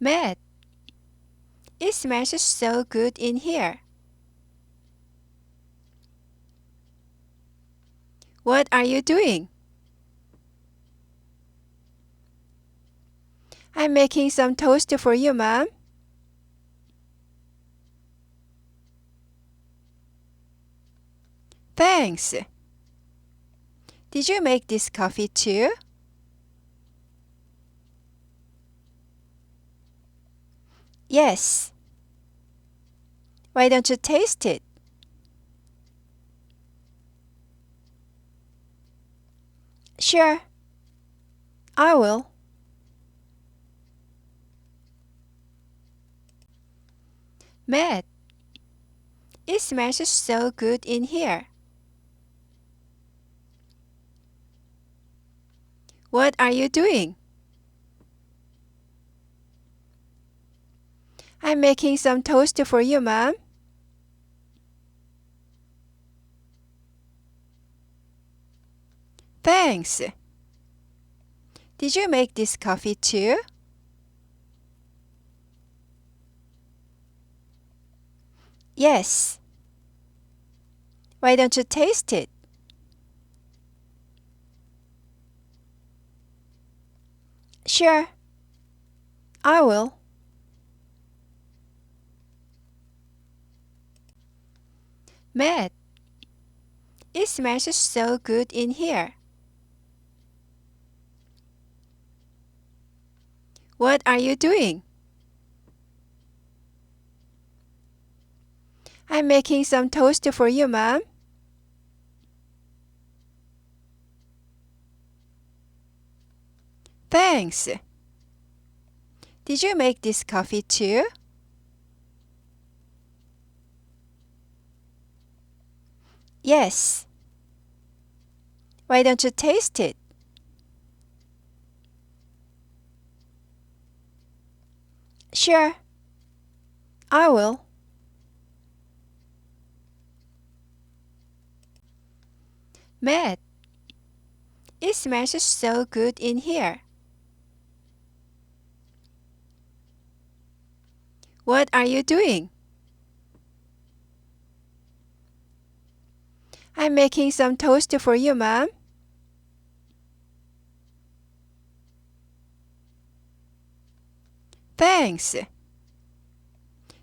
Matt, it smells so good in here. What are you doing? I'm making some toast for you, Mom. Thanks. Did you make this coffee too? Yes. Why don't you taste it? Sure. I will. Matt, it smells so good in here. What are you doing? I'm making some toast for you, Mom. Thanks. Did you make this coffee too? Yes. Why don't you taste it? Sure. I will. Matt, it smells so good in here. What are you doing? I'm making some toast for you, Mom. Thanks. Did you make this coffee too? Yes. Why don't you taste it? Sure. I will. Matt, it smells so good in here. What are you doing? I'm making some toast for you, Mom. Thanks.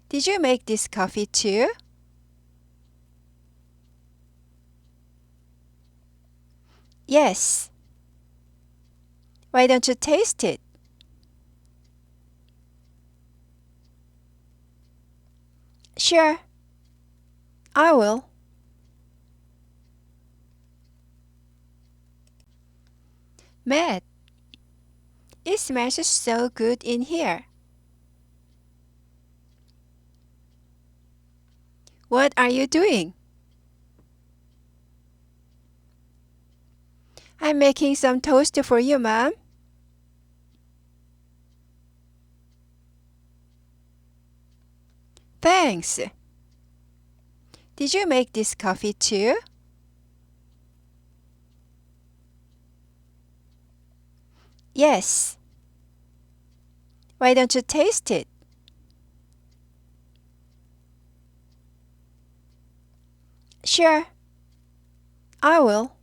Did you make this coffee too? Yes. Why don't you taste it? Sure. I will. Matt, it smells so good in here. What are you doing? I'm making some toast for you, Mom. Thanks. Did you make this coffee too? Yes. Why don't you taste it? Sure. I will.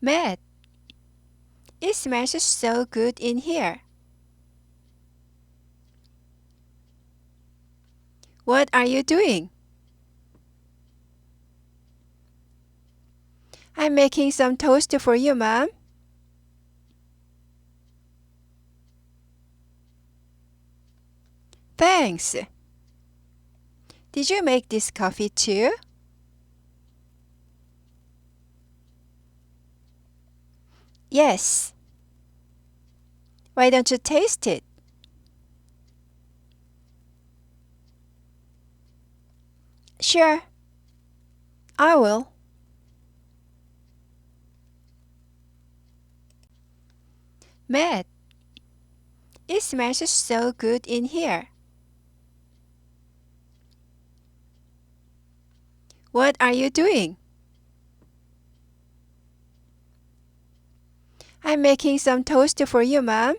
Matt, it smells so good in here. What are you doing? I'm making some toast for you, Mom. Thanks. Did you make this coffee too? Yes. Why don't you taste it? Sure. I will. Matt, it smells so good in here. What are you doing? I'm making some toast for you, Mom.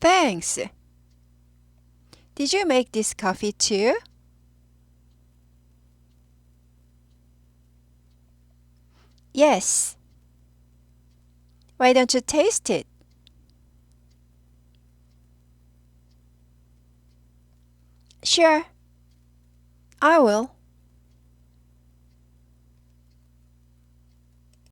Thanks. Did you make this coffee too? Yes. Why don't you taste it? Sure. I will.